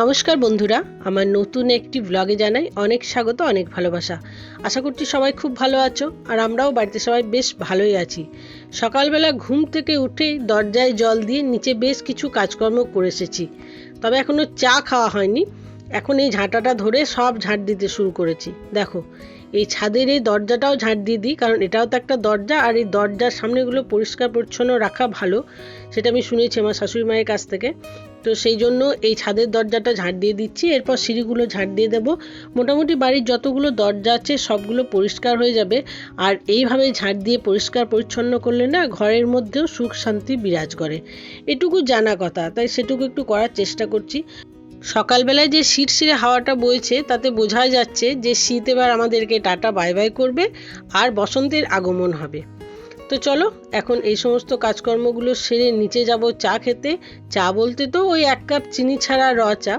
নমস্কার বন্ধুরা, আমার নতুন একটি ব্লগে জানাই অনেক স্বাগত, অনেক ভালোবাসা। আশা করছি সবাই খুব ভালো আছো, আর আমরাও বাড়িতে সবাই বেশ ভালোই আছি। সকালবেলা ঘুম থেকে উঠে দরজায় জল দিয়ে নিচে বেশ কিছু কাজকর্ম করে এসেছি। তবে এখনও চা খাওয়া হয়নি, এখন এই ঝাঁটাটা ধরে সব ঝাঁট দিতে শুরু করেছি। দেখো এই ছাদের এই দরজাটাও ঝাঁট দিয়ে দিই, কারণ এটাও তো একটা দরজা, আর এই দরজার সামনেগুলো পরিষ্কার পরিচ্ছন্ন রাখা ভালো, সেটা আমি শুনেছি আমার শাশুড়ি মায়ের কাছ থেকে। তো সেই জন্য এই ছাদের দরজাটা ঝাঁট দিয়ে দিচ্ছি, এরপর সিঁড়িগুলো ঝাঁট দিয়ে দেব। মোটামুটি বাড়ির যতগুলো দরজা আছে সবগুলো পরিষ্কার হয়ে যাবে, আর এইভাবে ঝাঁট দিয়ে পরিষ্কার পরিচ্ছন্ন করলে না ঘরের মধ্যেও সুখ শান্তি বিরাজ করে। এটুকু জানা কথা, তাই সেটুকু একটু করার চেষ্টা করছি। সকালবেলায় যে শিরশিরে হাওয়াটা বইছে, তাতে বোঝা যাচ্ছে যে শীত এবার আমাদেরকে টাটা বাই বাই করবে আর বসন্তের আগমন হবে। তো চলো, এখন এই সমস্ত কাজকর্মগুলো সেরে নিচে যাব চা খেতে। চা বলতে তো ওই এক কাপ চিনি ছাড়া র চা।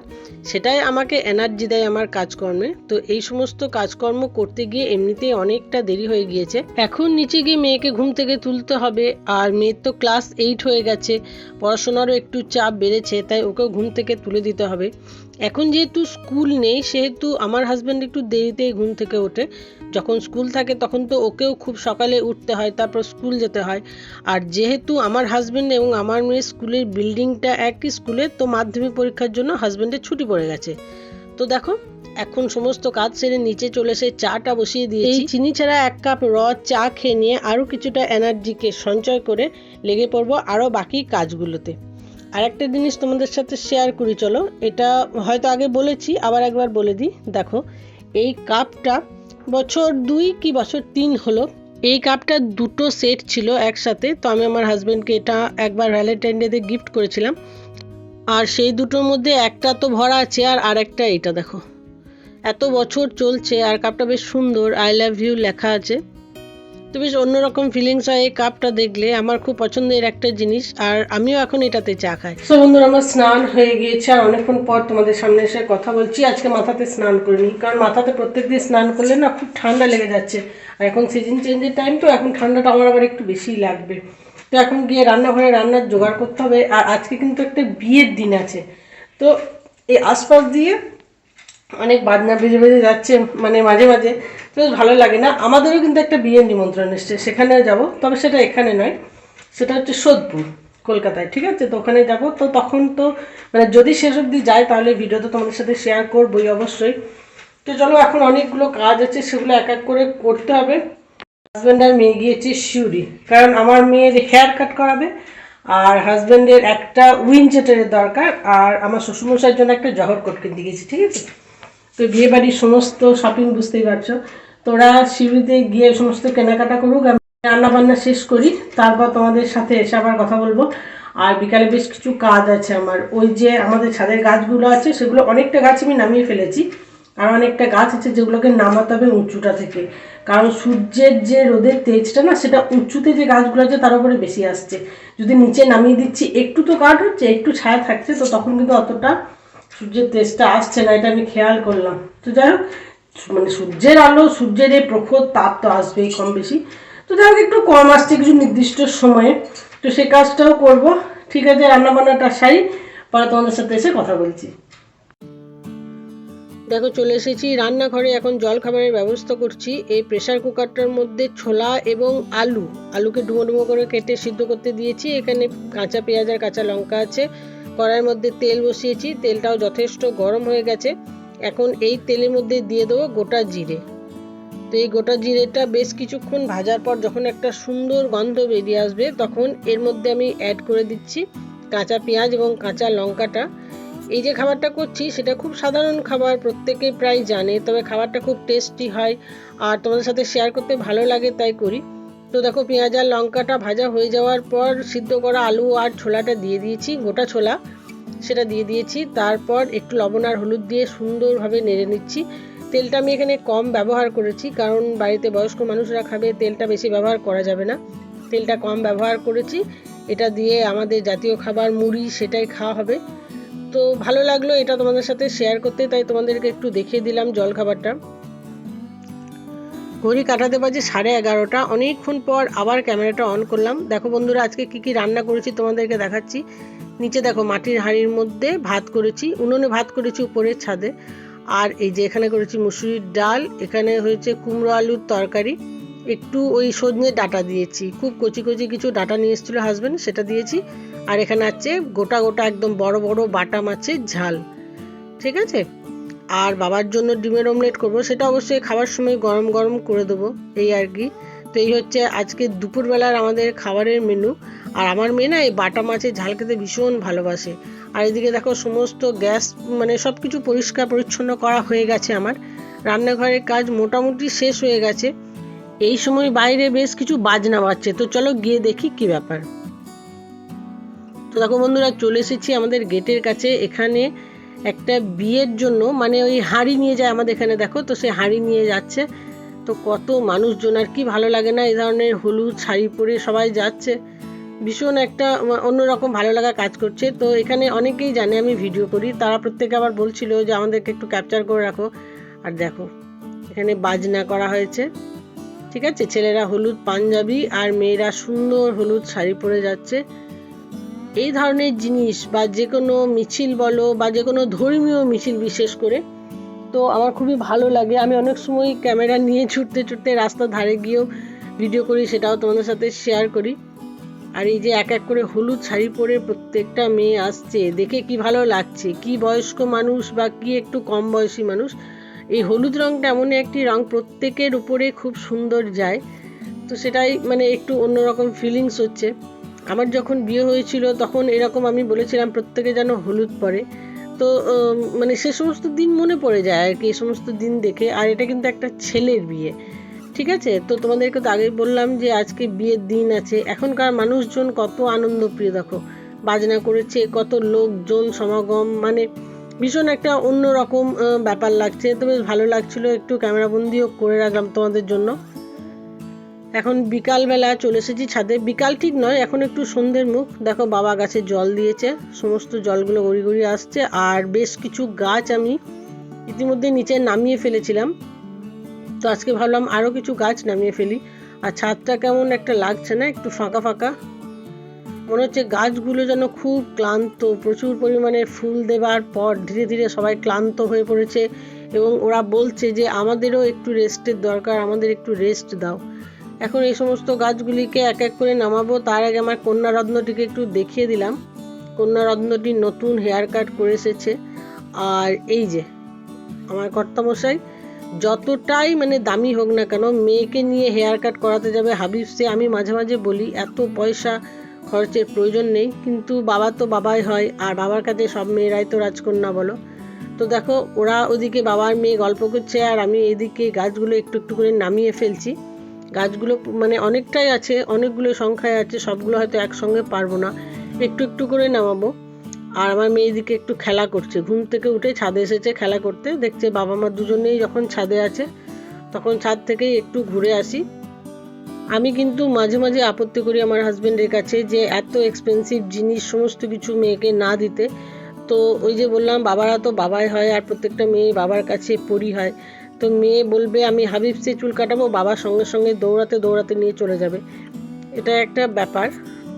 সেটাই আমাকে এনার্জি দেয় আমার কাজকর্মে। তো এই সমস্ত কাজকর্ম করতে গিয়ে এমনিতেই অনেকটা দেরি হয়ে গিয়েছে। এখন নিচে গিয়ে মেয়েকে ঘুম থেকে তুলতে হবে। আর মেয়ের তো ক্লাস এইট হয়ে গেছে। পড়াশোনারও একটু চাপ বেড়েছে, তাই ওকেও ঘুম থেকে তুলে দিতে হবে। এখন যেহেতু স্কুল নেই, সেহেতু আমার হাজব্যান্ড একটু দেরিতেই ঘুম থেকে ওঠে। যখন স্কুল থাকে তখন তো ওকেও খুব সকালে উঠতে হয়, তারপর স্কুল যেতে হয়। আর যেহেতু আমার হাজব্যান্ড এবং আমার মেয়ের স্কুলের বিল্ডিংটা একই স্কুলে, তো মাধ্যমিক পরীক্ষার জন্য হাজব্যান্ডের ছুটি পড়ে গেছে। তো দেখো, এখন সমস্ত কাজ সেরে নিচে চলে এসে চাটা বসিয়ে দিয়েছি। চিনি ছাড়া এক কাপ র চা খেয়ে নিয়ে আরও কিছুটা এনার্জিকে সঞ্চয় করে লেগে পড়ব আরও বাকি কাজগুলোতে। আর একটা জিনিস তোমাদের সাথে শেয়ার করি, চলো। এটা হয়তো আগে বলেছি, আবার একবার বলে দিই। দেখো, এই কাপটা বছর দুই কি বছর তিন হলো, এই কাপটা দুটো সেট ছিল একসাথে। তো আমি আমার হাজব্যান্ডকে এটা একবার ভ্যালেন্টাইন ডেতে গিফট করেছিলাম। আর সেই দুটোর মধ্যে একটা তো ভরা আছে, আর আরেকটা এটা দেখো। এত বছর চলছে, আর কাপটা বেশ সুন্দর আই লাভ ইউ লেখা আছে। তো বেশ অন্যরকম ফিলিংস হয় এই কাপটা দেখলে। আমার খুব পছন্দের একটা জিনিস, আর আমিও এখন এটাতে চা খাই। তো বন্ধুরা, আমার স্নান হয়ে গিয়েছে, আর অনেকক্ষণ পর তোমাদের সামনে এসে কথা বলছি। আজকে মাথাতে স্নান করিনি, কারণ মাথাতে প্রত্যেক দিন স্নান করলে না খুব ঠান্ডা লেগে যাচ্ছে। আর এখন সিজন চেঞ্জের টাইম তো, এখন ঠান্ডাটা আমার আবার একটু বেশিই লাগবে। তো এখন গিয়ে রান্নাঘরে রান্নার জোগাড় করতে হবে, আর আজকে কিন্তু একটা বিয়ের দিন আছে। তো এই আশপাশ দিয়ে অনেক বাজনা বেজে বেজে যাচ্ছে মানে মাঝে মাঝে। বেশ ভালো লাগে না। আমাদেরও কিন্তু একটা বিয়ের নিমন্ত্রণ এসছে। সেখানে যাব। তবে সেটা এখানে নয়। সেটা হচ্ছে সোদপুর, কলকাতায়। ঠিক আছে? তো ওখানে যাব। তো তখন তো মানে যদি শেষ অবধি যায়, তাহলে ভিডিও তো তোমাদের সাথে শেয়ার করবোই অবশ্যই। তো চলো, এখন অনেকগুলো কাজ আছে, সেগুলো এক এক করে করতে হবে। হাজব্যান্ড আর মেয়ে গিয়েছে শিউরি কারণ আমার মেয়ের হেয়ার কাট করাবে, আর হাজব্যান্ডের একটা উইনচেটারের দরকার, আর আমার শ্বশুরমশাইয়ের জন্য একটা জহর কোট কিনতে গেছি ঠিক আছে? তো বিয়ে বাড়ির সমস্ত শপিং বুঝতেই পারছ। তোরা শিউরিতে গিয়ে সমস্ত কেনাকাটা করুক, আমি রান্না বান্না শেষ করি, তারপর তোমাদের সাথে এসে আবার কথা বলব। আর বিকালে বেশ কিছু কাজ আছে আমার। ওই যে আমাদের ছাদের গাছগুলো আছে, সেগুলো অনেকটা গাছ আমি নামিয়ে ফেলেছি। আর অনেকটা গাছ আছে যেগুলোকে নামাতে হবে উঁচুটা থেকে। কারণ সূর্যের যে রোদের তেজটা না, সেটা উঁচুতে যে গাছগুলো আছে, তার উপরে বেশি আসছে। যদি নিচে নামিয়ে দিচ্ছি, একটু তো কাঠ হচ্ছে, একটু ছায়া থাকছে, তো তখন কিন্তু অতটা সূর্যের তেজটা আসছে না, এটা আমি খেয়াল করলাম। তো যাই হোক মানে সূর্যের আলো, সূর্যের এই প্রখর তাপ তো আসবেই কম বেশি। তো যাই হোক, একটু কম আসছে কিছু নির্দিষ্ট সময়ে। তো সে কাজটাও করব। ঠিক আছে, রান্নাবান্নাটা সারি, পরে তোমাদের সাথে এসে কথা বলছি। দেখো, চলে এসেছি রান্নাঘরে। এখন জল খাবারের ব্যবস্থা করছি। এই প্রেসার কুকারটার মধ্যে ছোলা এবং আলু। আলুকে ডুমো ডুমো করে কেটে সিদ্ধ করতে দিয়েছি। এখানে কাঁচা পেঁয়াজ আর কাঁচা লঙ্কা আছে। কড়াইয়ের মধ্যে তেল বসিয়েছি, তেলটাও যথেষ্ট গরম হয়ে গেছে। এখন এই তেলের মধ্যে দিয়ে দেবো গোটা জিরে। তো এই গোটা জিরেটা বেশ কিছুক্ষণ ভাজার পর যখন একটা সুন্দর গন্ধ বেরিয়ে আসবে, তখন এর মধ্যে আমি অ্যাড করে দিচ্ছি কাঁচা পেঁয়াজ এবং কাঁচা লঙ্কাটা। এই যে খাবারটা করছি, সেটা খুব সাধারণ খাবার প্রত্যেকেই প্রায় জানে, তবে খাবারটা খুব টেস্টি হয় আর তোমাদের সাথে শেয়ার করতে ভালো লাগে, তাই করি। তো দেখো পেঁয়াজ আর লঙ্কাটা ভাজা হয়ে যাওয়ার পর সিদ্ধ করা আলু আর ছোলাটা দিয়ে দিয়েছি, গোটা ছোলা সেটা দিয়ে দিয়েছি। তারপর একটু লবণ আর হলুদ দিয়ে সুন্দরভাবে নেড়ে নিচ্ছি। তেলটা আমি এখানে কম ব্যবহার করেছি, কারণ বাড়িতে বয়স্ক মানুষরা খাবে, তেলটা বেশি ব্যবহার করা যাবে না। তেলটা কম ব্যবহার করেছি, এটা দিয়ে আমাদের জাতীয় খাবার মুড়ি সেটাই খাওয়া হবে। তো ভালো লাগল এটা তোমাদের সাথে শেয়ার করতে, তাই তোমাদেরকে একটু দেখিয়ে দিলাম জল খাবারটা ঘড়ি কাটাতে বাজে সাড়ে এগারোটা। অনেকক্ষণ পর আবার ক্যামেরাটা অন করলাম। দেখো বন্ধুরা, আজকে কি কি রান্না করেছি তোমাদেরকে দেখাচ্ছি। নিচে দেখো মাটির হাঁড়ির মধ্যে ভাত করেছি, উনুনে ভাত করেছি উপরের ছাদে। আর এই যে এখানে করেছি মুসুরির ডাল, এখানে হয়েছে কুমড়ো আলুর তরকারি। একটু ওই সজনে ডাটা দিয়েছি। খুব কচি কচি কিছু ডাটা নিয়ে এসেছিল হাজব্যান্ড সেটা দিয়েছি। আর এখানে আছে গোটা গোটা একদম বড় বড় বাটা মাছের ঝাল। ঠিক আছে? আর বাবার জন্য ডিমের অমলেট করব, সেটা অবশ্যই খাবার সময় গরম গরম করে দেবো, এই আর কি। তো এই হচ্ছে আজকে দুপুরবেলার আমাদের খাবারের মেনু আর আমার মেয়ে না এই বাটা মাছের ঝাল খেতে ভীষণ ভালোবাসে। আর এদিকে দেখো সমস্ত গ্যাস মানে সব কিছু পরিষ্কার পরিচ্ছন্ন করা হয়ে গেছে আমার। রান্নাঘরের কাজ মোটামুটি শেষ হয়ে গেছে। এই সময় বাইরে বেশ কিছু বাজনা বাজছে, তো চলো গিয়ে দেখি কি ব্যাপার। তো দেখো বন্ধুরা, চলে এসেছি আমাদের গেটের কাছে। এখানে একটা বিয়ের জন্য মানে ওই হাঁড়ি নিয়ে যায় আমাদের এখানে, দেখো, তো সে হাঁড়ি নিয়ে যাচ্ছে। তো কত মানুষজন, আর কি ভালো লাগে না, এই ধরনের হলুদ শাড়ি পরে সবাই যাচ্ছে। ভীষণ একটা অন্যরকম ভালো লাগা কাজ করছে। তো এখানে অনেকেই জানে, আমি ভিডিও করি। তারা প্রত্যেকে আবার বলছিল যে, আমাদেরকে একটু ক্যাপচার করে রাখো। আর দেখো, এখানে বাজনা করা হয়েছে। ঠিক আছে? ছেলেরা হলুদ পাঞ্জাবি আর মেয়েরা সুন্দর হলুদ শাড়ি পরে যাচ্ছে। এই ধরনের জিনিস বা যে কোনো মিছিল বলো বা যে কোনো ধর্মীয় মিছিল বিশেষ করে, তো আমার খুবই ভালো লাগে। আমি অনেক সময় ক্যামেরা নিয়ে ছুটতে ছুটতে রাস্তার ধারে গিয়েও ভিডিও করি, সেটাও তোমাদের সাথে শেয়ার করি। আর এই যে এক এক করে হলুদ শাড়ি পরে প্রত্যেকটা মেয়ে আসছে, দেখে কি ভালো লাগছে? কি বয়স্ক মানুষ বা কি একটু কম বয়সী মানুষ? এই হলুদ রঙটা এমন একটি রং প্রত্যেকের উপরে খুব সুন্দর যায়। তো সেটাই মানে একটু অন্যরকম ফিলিংস হচ্ছে। আমার যখন বিয়ে হয়েছিল, তখন এরকম আমি বলেছিলাম, প্রত্যেকে যেন হলুদ পরে। তো মানে সে সমস্ত দিন মনে পড়ে যায় আর কি, এই সমস্ত দিন দেখে। আর এটা কিন্তু একটা ছেলের বিয়ে, ঠিক আছে? তো তোমাদেরকে তো আগেই বললাম যে, আজকে বিয়ের দিন আছে। এখনকার মানুষজন কত আনন্দ প্রিয় দেখো। বাজনা করেছে, কত লোকজন, সমাগম মানে ভীষণ একটা অন্যরকম ব্যাপার লাগছে। তো বেশ ভালো লাগছিল, একটু ক্যামেরাবন্দিও করে রাখলাম তোমাদের জন্য। এখন বিকালবেলা চলে এসেছি ছাদে। বিকাল ঠিক নয়, এখন একটু সন্ধ্যের মুখ। দেখো বাবা গাছে জল দিয়েছে, সমস্ত জলগুলো গড়ি গড়ি আসছে, আর বেশ কিছু গাছ আমি ইতিমধ্যে নিচে নামিয়ে ফেলেছিলাম। তো আজকে ভাবলাম আরও কিছু গাছ নামিয়ে ফেলি। আর ছাদটা কেমন একটা লাগছে না, একটু ফাঁকা ফাঁকা। মনে হচ্ছে গাছগুলো যেন খুব ক্লান্ত, প্রচুর পরিমাণে ফুল দেবার পর ধীরে ধীরে সবাই ক্লান্ত হয়ে পড়েছে। এবং ওরা বলছে যে, আমাদেরও একটু রেস্টের দরকার, আমাদের একটু রেস্ট দাও। এখন এই সমস্ত গাছগুলিকে এক এক করে নামাবো। তার আগে আমার কন্যা রত্নটিকে একটু দেখিয়ে দিলাম। কন্যা রত্নটি নতুন হেয়ার কাট করে এসেছে। আর এই যে, আমার কর্তামশাই, যতটাই মানে দামি হোক না কেন, মেয়েকে নিয়ে হেয়ার কাট করাতে যাবে। হাবিবসে আমি মাঝে মাঝে বলি, এত পয়সা খরচের প্রয়োজন নেই। কিন্তু বাবা তো বাবাই হয়, আর বাবার কাছে সব মেয়েরাই তো রাজকন্যা বলো। তো দেখো, ওরা ওদিকে বাবার মেয়ে গল্প করছে, আর আমি এদিকে গাছগুলো একটু একটু করে নামিয়ে ফেলছি। গাছগুলো মানে অনেকটাই আছে, অনেকগুলো সংখ্যায় আছে, সবগুলো হয়তো একসঙ্গে পারব না। একটু একটু করে নামাবো। আর আমার মেয়েদিকে একটু খেলা করছে। ঘুম থেকে উঠে ছাদে এসেছে খেলা করতে। দেখছে বাবা মা দুজনেই যখন ছাদে আছে, তখন ছাদ থেকেই একটু ঘুরে আসি। আমি কিন্তু মাঝে মাঝে আপত্তি করি আমার হাজব্যান্ডের কাছে যে এত এক্সপেন্সিভ জিনিস, সমস্ত কিছু মেয়েকে না দিতে। তো ওই যে বললাম, বাবারা তো বাবাই হয় আর প্রত্যেকটা মেয়ে বাবার কাছে পড়ি হয়। তো মেয়ে বলবে, আমি হাবিবসে চুল কাটাবো বাবার সঙ্গে সঙ্গে দৌড়াতে দৌড়াতে নিয়ে চলে যাবে। এটা একটা ব্যাপার।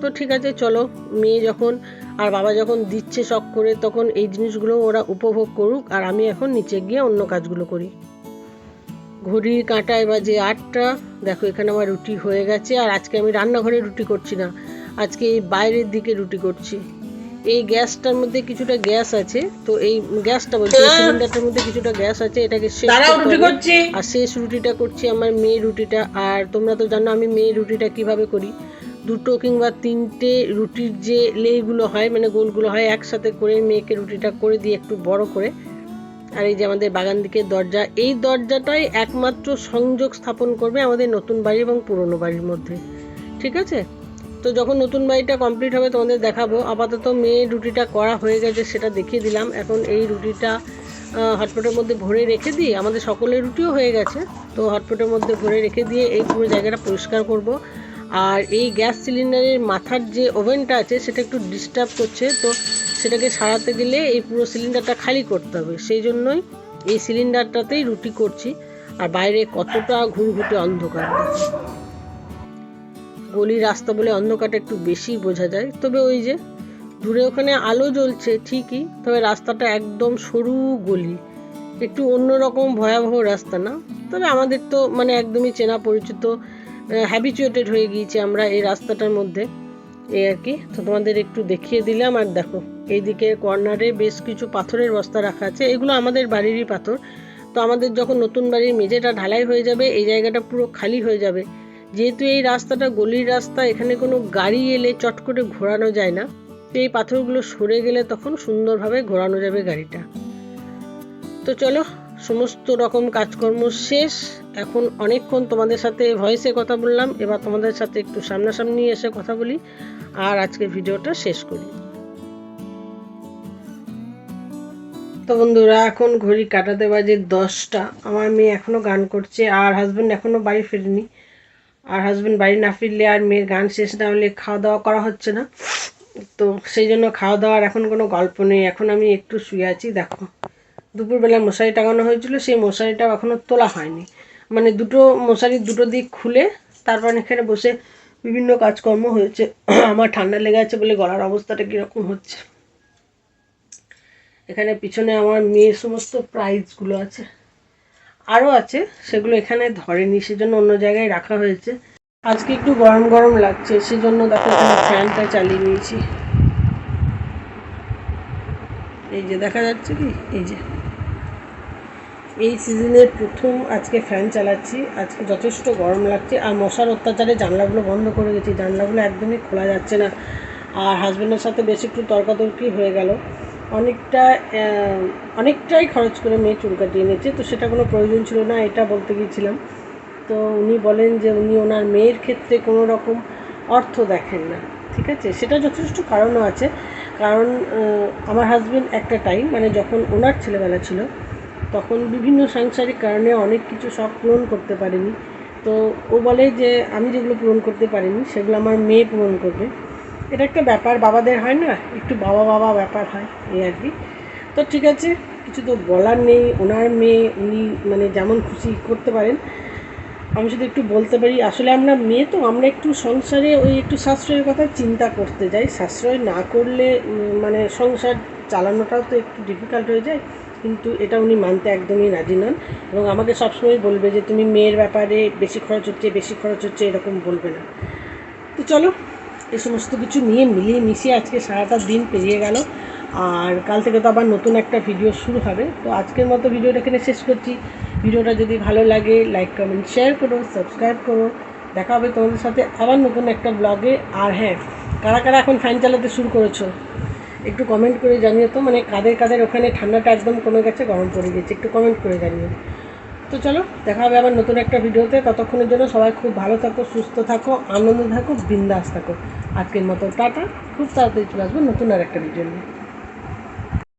তো ঠিক আছে, চলো। মেয়ে যখন, আর বাবা যখন দিচ্ছে শখ করে, তখন এই জিনিসগুলো ওরা উপভোগ করুক, আর আমি এখন নিচে গিয়ে অন্য কাজগুলো করি। ঘড়ির কাঁটায় বাজে আটটা, দেখো এখানে আমার রুটি হয়ে গেছে, আর আজকে আমি রান্নাঘরে রুটি করছি না। আজকে এই বাইরের দিকে রুটি করছি। এই গ্যাসটার মধ্যে কিছুটা গ্যাস আছে তো এই গ্যাসটা বলছি সিলিন্ডারটার মধ্যে কিছুটা গ্যাস আছে এটাকে শেষ আর শেষ রুটিটা করছি আমার মেয়ে রুটিটা আর তোমরা তো জানো আমি মেয়ে রুটিটা কীভাবে করি। দুটো কিংবা তিনটে রুটির যে লেগুলো হয় মানে গোলগুলো হয় একসাথে করে মেয়েকে রুটিটা করে দিয়ে একটু বড় করে। আর এই যে আমাদের বাগান দিকে দরজা এই দরজাটাই একমাত্র সংযোগ স্থাপন করবে আমাদের নতুন বাড়ি এবং পুরনো বাড়ির মধ্যে। ঠিক আছে? তো যখন নতুন বাড়িটা কমপ্লিট হবে, তোমাদের দেখাবো। আপাতত মেয়ে রুটিটা করা হয়ে গেছে, সেটা দেখিয়ে দিলাম। এখন এই রুটিটা হটপটের মধ্যে ভরে রেখে দিই আমাদের সকলের রুটিও হয়ে গেছে। তো হটপটের মধ্যে ভরে রেখে দিয়ে এই পুরো জায়গাটা পরিষ্কার করব। আর এই গ্যাস সিলিন্ডারের মাথার যে ওভেনটা আছে, সেটা একটু ডিস্টার্ব করছে। তো সেটাকে সারাতে গেলে এই পুরো সিলিন্ডারটা খালি করতে হবে। সেই জন্যই এই সিলিন্ডারটাতেই রুটি করছি। আর বাইরে কতটা ঘুরঘুটে অন্ধকার। গলি রাস্তা বলে অন্ধকারটা একটু বেশি বোঝা যায়। তবে ওই যে দূরে ওখানে আলো জ্বলছে, ঠিকই, তবে রাস্তাটা একদম সরু গলি। একটু অন্যরকম ভয়াবহ রাস্তা না? তবে আমাদের তো মানে একদমই চেনা পরিচিত হ্যাবিচুয়েটেড হয়ে গিয়েছি আমরা এই রাস্তাটার মধ্যে। এই আর কি। তো তোমাদের একটু দেখিয়ে দিলাম আর দেখো, এইদিকে কর্নারে বেশ কিছু পাথরের বস্তা রাখা আছে। এগুলো আমাদের বাড়িরই পাথর। তো আমাদের যখন নতুন বাড়ির মেঝেটা ঢালাই হয়ে যাবে, এই জায়গাটা পুরো খালি হয়ে যাবে। যেহেতু এই রাস্তাটা গলির রাস্তা, এখানে কোনো গাড়ি এলে চট করে ঘোরানো যায় না। তো এই পাথরগুলো সরে গেলে তখন সুন্দরভাবে ঘোরানো যাবে গাড়িটা। তো চলো, সমস্ত রকম কাজকর্ম শেষ। এখন অনেকক্ষণ তোমাদের সাথে ভয়েসে কথা বললাম। এবার তোমাদের সাথে একটু সামনাসামনি এসে কথা বলি। আর আজকের ভিডিওটা শেষ করি। তো বন্ধুরা, এখন ঘড়ি কাটাতে বাজে দশটা। আমার মেয়ে এখনও গান করছে, আর হাজব্যান্ড এখনও বাড়ি ফেরেনি। আর হাজব্যান্ড বাড়ি না ফিরলে আর মেয়ের গান শেষ না হলে খাওয়া দাওয়া করা হচ্ছে না। তো সেই জন্য খাওয়া দাওয়ার এখন কোনো গল্প নেই। এখন আমি একটু শুয়ে আছি, দেখো। দুপুরবেলা মশারি টাঙানো হয়েছিল, সেই মশারিটাও এখনও তোলা হয়নি। মানে দুটো মশারির দুটো দিক খুলে তারপর এখানে বসে বিভিন্ন কাজকর্ম হয়েছে। আমার ঠান্ডা লেগে আছে বলে গলার অবস্থাটা কীরকম হচ্ছে। এখানে পিছনে আমার মেয়ের সমস্ত প্রাইজগুলো আছে। আরও আছে, সেগুলো এখানে ধরেনি, সেজন্য অন্য জায়গায় রাখা হয়েছে। আজকে একটু গরম গরম লাগছে, সেজন্য দেখো ফ্যানটা চালিয়ে নিয়েছি। এই যে দেখা যাচ্ছে কি? এই যে। এই সিজনের প্রথম আজকে ফ্যান চালাচ্ছি, আজকে যথেষ্ট গরম লাগছে, আর মশার অত্যাচারে জানলাগুলো বন্ধ করে গেছি জানলাগুলো একদমই খোলা যাচ্ছে না। আর হাজব্যান্ডের সাথে বেশ একটু তর্কাতর্কি হয়ে গেল। অনেকটা অনেকটাই খরচ করে মেয়ে চুল কাটিয়ে নিয়েছে তো সেটা কোনো প্রয়োজন ছিল না, এটা বলতে গিয়েছিলাম। তো উনি বলেন যে উনি ওনার মেয়ের ক্ষেত্রে কোনো রকম অর্থ দেখেন না, ঠিক আছে? সেটা যথেষ্ট কারণও আছে। কারণ আমার হাজব্যান্ড একটা টাইম মানে যখন ওনার ছেলেবেলা ছিল, তখন বিভিন্ন সাংসারিক কারণে অনেক কিছু শখ পূরণ করতে পারেনি। তো ও বলে যে, আমি যেগুলো পূরণ করতে পারিনি, সেগুলো আমার মেয়ে পূরণ করবে। এটা একটা ব্যাপার, বাবাদের হয় না? একটু বাবা বাবা ব্যাপার হয়, এই আর কি। তো ঠিক আছে, কিছু তো বলার নেই, ওনার মেয়ে, উনি মানে যেমন খুশি করতে পারেন। আমি শুধু একটু বলতে পারি, আসলে আমরা মেয়ে তো, আমরা একটু সংসারে ওই একটু সাশ্রয়ের কথা চিন্তা করতে যাই। সাশ্রয় না করলে মানে সংসার চালানোটাও তো একটু ডিফিকাল্ট হয়ে যায়। কিন্তু এটা উনি মানতে একদমই রাজি নন এবং আমাকে সবসময় বলবে যে, তুমি মেয়ের ব্যাপারে বেশি খরচ হচ্ছে, বেশি খরচ হচ্ছে, এরকম বলবে না। তো চলো এই সমস্ত কিছু নিয়ে মিলিয়ে মিশিয়ে আজকে সারাটা দিন পেরিয়ে গেল। আর কাল থেকে তো আবার নতুন একটা ভিডিও শুরু হবে। তো আজকের মতো ভিডিওটা এখানে শেষ করছি। ভিডিওটা যদি ভালো লাগে লাইক কমেন্ট শেয়ার করো সাবস্ক্রাইব করো। দেখা হবে তোমাদের সাথে আবার নতুন একটা ব্লগে আর হ্যাঁ কারা কারা এখন ফ্যান চালাতে শুরু করেছ, একটু কমেন্ট করে জানিও তো। মানে কাদের কাদের ওখানে ঠান্ডাটা একদম কমে গেছে, গরম পড়ে গেছে একটু কমেন্ট করে জানিও। তো চলো, দেখা হবে আবার নতুন একটা ভিডিওতে ততক্ষণের জন্য সবাই খুব ভালো থাকো, সুস্থ থাকো, আনন্দ থাকো, বিন্দাস থাকো। আজকের মতো টাটা। খুব তাড়াতাড়ি চলে আসব নতুন আর একটা ভিডিও নিয়ে।